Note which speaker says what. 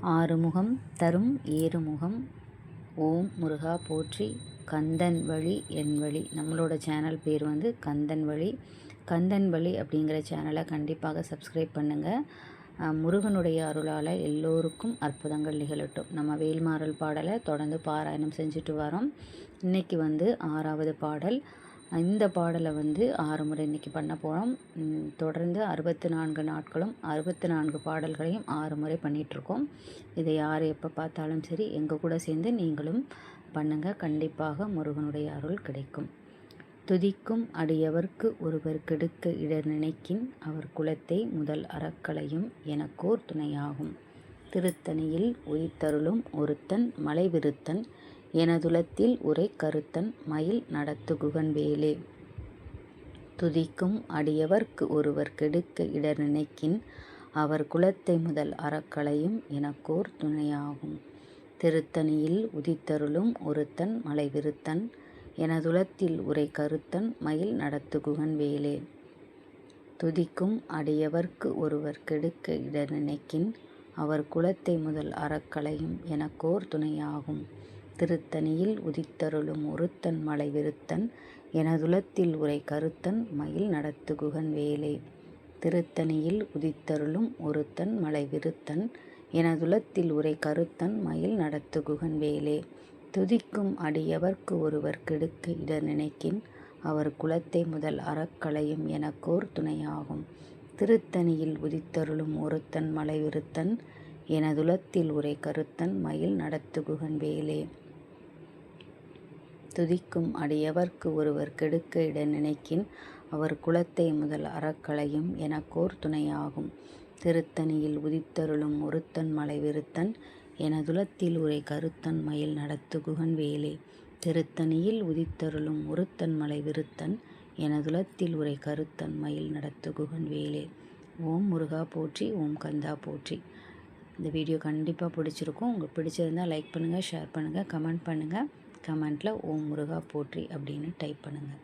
Speaker 1: ஆறுமுகம் தரும் ஏறுமுகம். ஓம் முருகா போற்றி கந்தன் வழி என் வழி. நம்மளோட சேனல் பேர் வந்து கந்தன் வழி. கந்தன் வழி அப்படிங்கிற சேனலை கண்டிப்பாக சப்ஸ்கிரைப் பண்ணுங்கள் முருகனுடைய அருளால் எல்லோருக்கும் அற்புதங்கள் நிகழட்டும். நம்ம வேல்மாறல் பாடலை தொடர்ந்து பாராயணம் செஞ்சுட்டு வரோம். இன்றைக்கி வந்து ஆறாவது பாடல். இந்த பாடலை வந்து ஆறு முறை இன்றைக்கி பண்ண போகிறோம் தொடர்ந்து அறுபத்தி நான்கு நாட்களும் அறுபத்தி நான்கு பாடல்களையும் ஆறு முறை பண்ணிகிட்ருக்கோம் இதை யார் எப்போ பார்த்தாலும் சரி எங்கள் கூட சேர்ந்து நீங்களும் பண்ணுங்கள் கண்டிப்பாக முருகனுடைய அருள் கிடைக்கும். துதிக்கும் அடியவர்க்கு ஒருவர் கெடுக்க இடர் நினைக்கின் அவர் குலத்தை முதல் அறக்கலையும் எனக்கோர் துணையாகும். திருத்தணியில் உயிர்த்தருளும் ஒருத்தன் மலைவிருத்தன் எனதுலத்தில் உரை கருத்தன் மயில் நடத்துகுகன் வேலே துதிக்கும் அடியவர்க்கு ஒருவர் கெடுக்க இடர் நினைக்கின் அவர் குலத்தை முதல் அறக்களையும் எனக்கோர் துணையாகும். திருத்தணியில் உதித்தருளும் ஒருத்தன் மலை விருத்தன் எனதுலத்தில் உரை கருத்தன் மயில் நடத்துகுகன் வேலே துதிக்கும் அடியவர்க்கு ஒருவர் கெடுக்க இடர் நினைக்கின் அவர் குலத்தை முதல் அறக்களையும் எனக்கோர் துணையாகும். திருத்தணியில் உதித்தருளும் ஒருத்தன் மலை விருத்தன் எனதுலத்தில் உரை கருத்தன் மயில் நடத்துகுகன் வேலே. திருத்தணியில் உதித்தருளும் ஒருத்தன் மலை விருத்தன் எனதுலத்தில் உரை கருத்தன் மயில் நடத்துகுகன் வேலே. துதிக்கும் அடியவர்க்கு ஒருவர் கெடுக்க இட நினைக்கின் அவர் குலத்தை முதல் அறக்களையும் எனக்கோர் துணையாகும். திருத்தணியில் உதித்தருளும் ஒருத்தன் மலை விருத்தன் எனதுலத்தில் உரை கருத்தன் மயில் நடத்துகுகன் வேலே. துதிக்கும் அடியவர்க்கு ஒருவர் கெடுக்க இட நினைக்கின் அவர் குலத்தை முதல் அறக்களையும் எனக்கோர் துணையாகும். திருத்தணியில் உதித்தருளும் ஒருத்தன் மலை விருத்தன் எனதுலத்தில் உரை கருத்தன் மயில் நடத்துகுகன் வேலே. திருத்தணியில் உதித்தருளும் ஒருத்தன் மலை விருத்தன் எனதுலத்தில் உரை கருத்தன் மயில் நடத்துகுகன் வேலே. ஓம் முருகா போற்றி ஓம் கந்தா போற்றி. இந்த வீடியோ கண்டிப்பாக பிடிச்சிருக்கும். உங்களுக்கு பிடிச்சிருந்தால் லைக் பண்ணுங்கள் ஷேர் பண்ணுங்கள் கமெண்ட் பண்ணுங்கள் கமெண்ட்டில் ஓம் முருகா போற்றி அப்படின்னு டைப் பண்ணுங்கள்